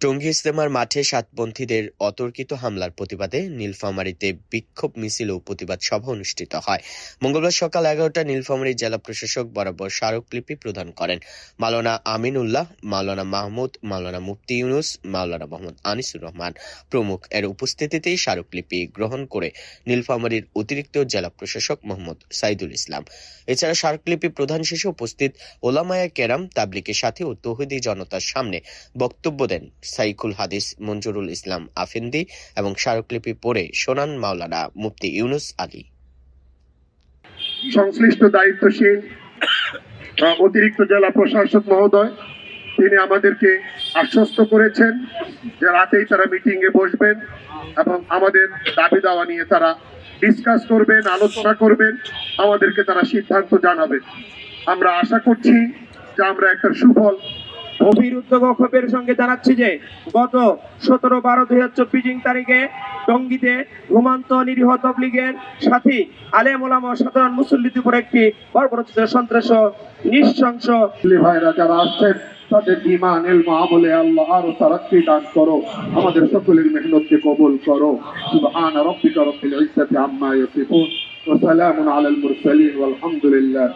টঙ্গী ইজতেমার মাঠে সাতপন্থীদের অতর্কিত হামলার প্রতিবাদে নীলফামারীতে বিক্ষোভ মিছিল ও প্রতিবাদ সভা অনুষ্ঠিত হয়। মঙ্গলবার সকাল এগারোটা নীলফামারী জেলা প্রশাসক বরাবর স্মারকলিপি প্রদান করেন। মাওলানা আমিন উল্লাহ মাওলানা মাহমুদ, মাওলানা মুফতি ইউনুস, মাওলানা মোহাম্মদ আনিসুর রহমান প্রমুখ এর উপস্থিতিতেই স্মারকলিপি গ্রহণ করে নীলফামারীর অতিরিক্ত জেলা প্রশাসক মোহাম্মদ সাইদুল ইসলাম। এছাড়া স্মারকলিপি প্রধান শেষে উপস্থিত ওলামায়া কেরাম তাবলিকের সাথে ও তৌহিদি জনতার সামনে বক্তব্য দেন সাইকুল হাদিস, মঞ্জুরুল ইসলাম আফেন্দি এবং স্মারকলিপি পড়ে শোনান মাওলানা মুফতি ইউনুস আলী। সংশ্লিষ্ট দায়িত্বশীল অতিরিক্ত জেলা প্রশাসক মহোদয়, তিনি আমাদেরকে আশ্বস্ত করেছেন যে রাতেই তারা মিটিং এ বসবেন এবং আমাদের দাবি দাওয়া নিয়ে তারা ডিসকাস করবেন, আলোচনা করবেন, আমাদেরকে তারা সিদ্ধান্ত জানাবেন। আমরা আশা করছি যে আমরা একটা সুফল ও ক্ষোভের সঙ্গে জানাচ্ছি যে, গত সতেরো বারো দুই হাজার চব্বিশ তারিখে টঙ্গীতে ঘুমান্ত নিরীহ তবলিগের সাথী আলেম ওলাম ও সাধারণ মুসল্লিদের উপর একটি বর্বরচিত সন্ত্রাস নৃশংস ভাইরা যারা আসছেন তাদের ইমান এলম আমলে আল্লাহ আরও তারাক্কি দান করো। আমাদের সকলের মেহনতকে কবুল করো। সুবহান রব্বিকা রব্বিল ইজ্জাতি আম্মা ইয়াসিফুন। ওয়া সালামুন আলাল মুরসালিন। ওয়ালহামদুলিল্লাহ।